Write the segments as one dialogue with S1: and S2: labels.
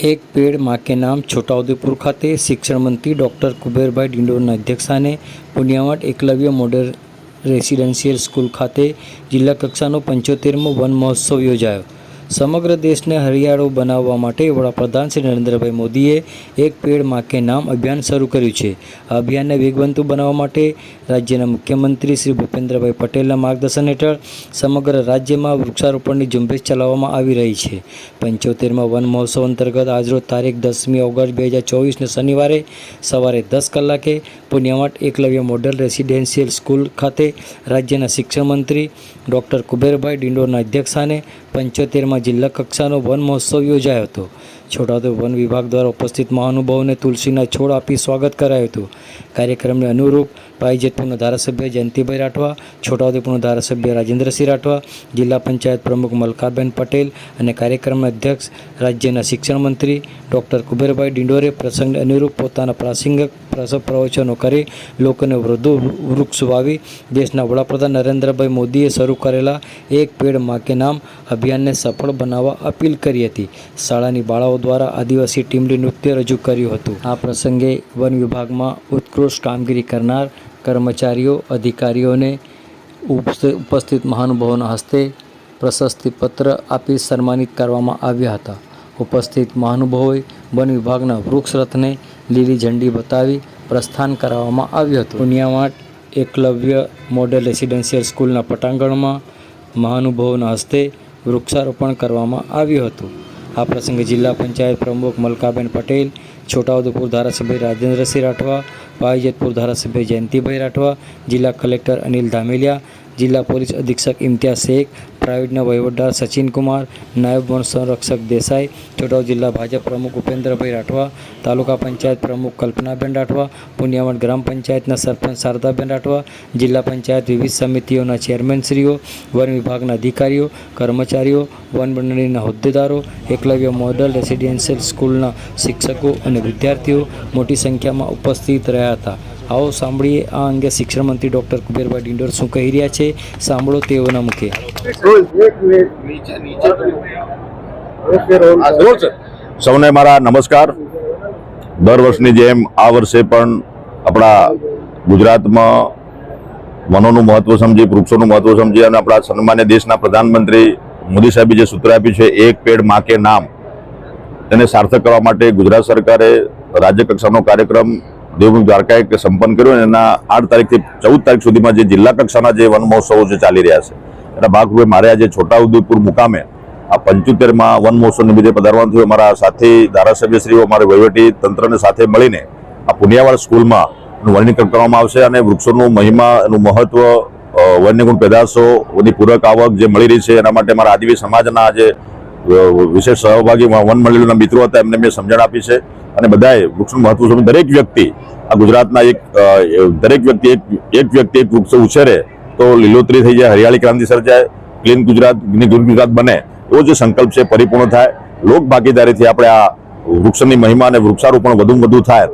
S1: એક પેડમાં કે નામ છોટાઉદેપુર ખાતે શિક્ષણ મંત્રી ડૉક્ટર કુબેરભાઈ ડિંડોરના અધ્યક્ષસ્થાને Punyavat Eklavya model residential school ખાતે જિલ્લા કક્ષાનો પંચોતેરમો વન મહોત્સવ યોજાયો. સમગ્ર દેશને હરિયાળો બનાવવા માટે વડાપ્રધાન શ્રી નરેન્દ્રભાઈ મોદીએ એક પેડમાં કે નામ અભિયાન શરૂ કર્યું છે. આ અભિયાનને વેગવંતુ બનાવવા માટે રાજ્યના મુખ્યમંત્રી શ્રી ભૂપેન્દ્રભાઈ પટેલના માર્ગદર્શન હેઠળ સમગ્ર રાજ્યમાં વૃક્ષારોપણની ઝુંબેશ ચલાવવામાં આવી રહી છે. પંચોતેરમાં વન મહોત્સવ અંતર્ગત આજરોજ તારીખ દસમી ઓગસ્ટ બે હજાર ચોવીસને શનિવારે સવારે દસ કલાકે Punyavat Eklavya model residential school ખાતે રાજ્યના શિક્ષણ મંત્રી ડૉક્ટર કુબેરભાઈ ડિંડોરના અધ્યક્ષસ્થાને પંચોતેરમાં જિલ્લા કક્ષાનો વન મહોત્સવ યોજાયો હતો. છોટાઉદેપુર વન વિભાગ દ્વારા ઉપસ્થિત મહાનુભાવોને તુલસીના છોડ આપી સ્વાગત કરાયું હતું. કાર્યક્રમને અનુરૂપ પાઇજેતપુરના ધારાસભ્ય જયંતિભાઈ રાઠવા, છોટાઉદેપુરના ધારાસભ્ય રાજેન્દ્રસિંહ રાઠવા, જિલ્લા પંચાયત પ્રમુખ મલકાબેન પટેલ અને કાર્યક્રમના અધ્યક્ષ, રાજ્યના શિક્ષણ મંત્રી ડૉક્ટર કુબેરભાઈ ડિંડોરે પ્રસંગને અનુરૂપ પોતાના પ્રાસંગિક પ્રસ- પ્રવચનો કરી લોકોને વૃદ્ધુ વૃક્ષ વાવી દેશના વડાપ્રધાન નરેન્દ્રભાઈ મોદીએ શરૂ કરેલા એક પેડમાં કે નામ અભિયાનને સફળ બનાવવા અપીલ કરી હતી. શાળાની બાળાઓ દ્વારા આદિવાસી ટીમલી નૃત્ય રજૂ કર્યું હતું. આ પ્રસંગે વન વિભાગમાં ઉત્કૃષ્ટ કામગીરી કરનાર કર્મચારીઓ, અધિકારીઓને ઉપસ્થિ- ઉપસ્થિત મહાનુભાવોના હસ્તે પ્રશસ્તિપત્ર આપી સન્માનિત કરવામાં આવ્યા હતા. ઉપસ્થિત મહાનુભાવોએ વન વિભાગના વૃક્ષ રથને લીલી ઝંડી બતાવી પ્રસ્થાન કરાવવામાં આવ્યું હતું. પુનિયાવાટ એકલવ્ય મોડેલ રેસિડેન્શિયલ સ્કૂલના પટાંગણમાં મહાનુભાવોના હસ્તે વૃક્ષારોપણ કરવામાં આવ્યું હતું. આ પ્રસંગે જિલ્લા પંચાયત પ્રમુખ મલકાબેન પટેલ, છોટાઉદેપુર ધારાસભ્ય રાજેન્દ્રસિંહ રાઠવા, પાયજેતપુર ધારાસભ્ય જયંતિભાઈ રાઠવા, જિલ્લા કલેક્ટર અનિલ ધામેલિયા જિલ્લા પોલીસ અધિક્ષક ઇમ્તિયાઝ શેખ, પ્રાઇવેટના વહીવટદાર સચિન કુમાર નાયબ વન સંરક્ષક દેસાઈ છોટાઉ જિલ્લા ભાજપ પ્રમુખ ઉપેન્દ્રભાઈ રાઠવા, તાલુકા પંચાયત પ્રમુખ કલ્પનાબેન રાઠવા પુનિયાવણ ગ્રામ પંચાયતના સરપંચ શારદાબેન રાઠવા, જિલ્લા પંચાયત વિવિધ સમિતિઓના ચેરમેનશ્રીઓ, વન વિભાગના અધિકારીઓ, કર્મચારીઓ, વન મંડળીના હોદ્દેદારો, એકલવ્ય મોડલ રેસિડેન્શિયલ સ્કૂલના શિક્ષકો અને વિદ્યાર્થીઓ મોટી સંખ્યામાં ઉપસ્થિત રહ્યા હતા. આવો સાંભળીએ આ અંગે શિક્ષણ મંત્રી ડૉક્ટર કુબેરભાઈ ડિંડોર શું કહી રહ્યા છે. સાંભળો તેઓના મુખે.
S2: સૌને મારા નમસ્કાર. દર વર્ષની જેમ આ વર્ષે પણ આપણા ગુજરાતમાં વનોનું મહત્વ સમજી, વૃક્ષોનું મહત્વ સમજી અને આપણા સન્માન્ય દેશના પ્રધાનમંત્રી મોદી સાહેબે જે સૂત્ર આપ્યું છે, એક પેડમાં કે નામ. તેને સાર્થક કરવા માટે ગુજરાત સરકારે રાજ્ય કક્ષાનો કાર્યક્રમ દેવભૂમિ દ્વારકાએ સંપન્ન કર્યો અને એના આઠ તારીખથી ચૌદ તારીખ સુધીમાં જે જિલ્લા કક્ષાના જે વન મહોત્સવો જે ચાલી રહ્યા છે, એના ભાગરૂપે મારે આજે છોટાઉદેપુર મુકામે આ પંચોતેરમાં વન મહોત્સવ નિમિત્તે પધારવાનું થયું. અમારા સાથી ધારાસભ્યશ્રીઓ, અમારા વહીવટી તંત્રને સાથે મળીને આ પુનિયાવાડ સ્કૂલમાં વર્ણીકરણ કરવામાં આવશે અને વૃક્ષોનું મહિમા, એનું મહત્વ વન્યગુણ પેદાશોની પૂરક આવક જે મળી રહી છે, એના માટે મારા આદિવાસી સમાજના જે વિશેષ સહભાગી વન મંડળીના મિત્રો હતા, એમને મેં સમજણ આપી છે. અને બધાએ વૃક્ષનું મહત્વ સમજ દરેક વ્યક્તિ, આ ગુજરાતના એક દરેક વ્યક્તિ એક એક વ્યક્તિ એક વૃક્ષ ઉછેરે, તો લીલોતરી થઈ જાય, હરિયાળી ક્રાંતિ સર્જાય, ક્લીન ગુજરાત, ગ્રીન ગુજરાત બને, એવો જે સંકલ્પ છે, પરિપૂર્ણ થાય. લોક ભાગીદારીથી આપણે આ વૃક્ષની મહિમા અને વૃક્ષારોપણ વધુ વધુ થાય.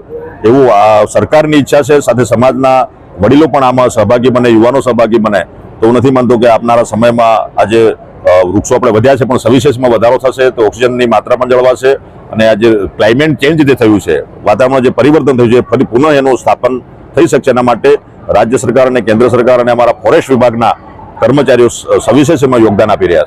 S2: એવું આ સરકારની ઈચ્છા છે, સાથે સમાજના વડીલો પણ આમાં સહભાગી બને, યુવાનો સહભાગી બને. તો હું નથી માનતો કે આપનારા સમયમાં આજે વૃક્ષો આપણે વધ્યા છે, પણ સવિશેષમાં વધારો થશે તો ઓક્સિજનની માત્રા પણ જળવાશે અને આ જે ક્લાઇમેટ ચેન્જ જે થયું છે વાતાવરણ જે પરિવર્તન થયું છે ફરી પુનઃ એનું સ્થાપન થઈ શકશે. એના માટે રાજ્ય સરકાર અને કેન્દ્ર સરકાર અને અમારા ફોરેસ્ટ વિભાગના કર્મચારીઓ સવિશેષમાં યોગદાન આપી રહ્યા છે.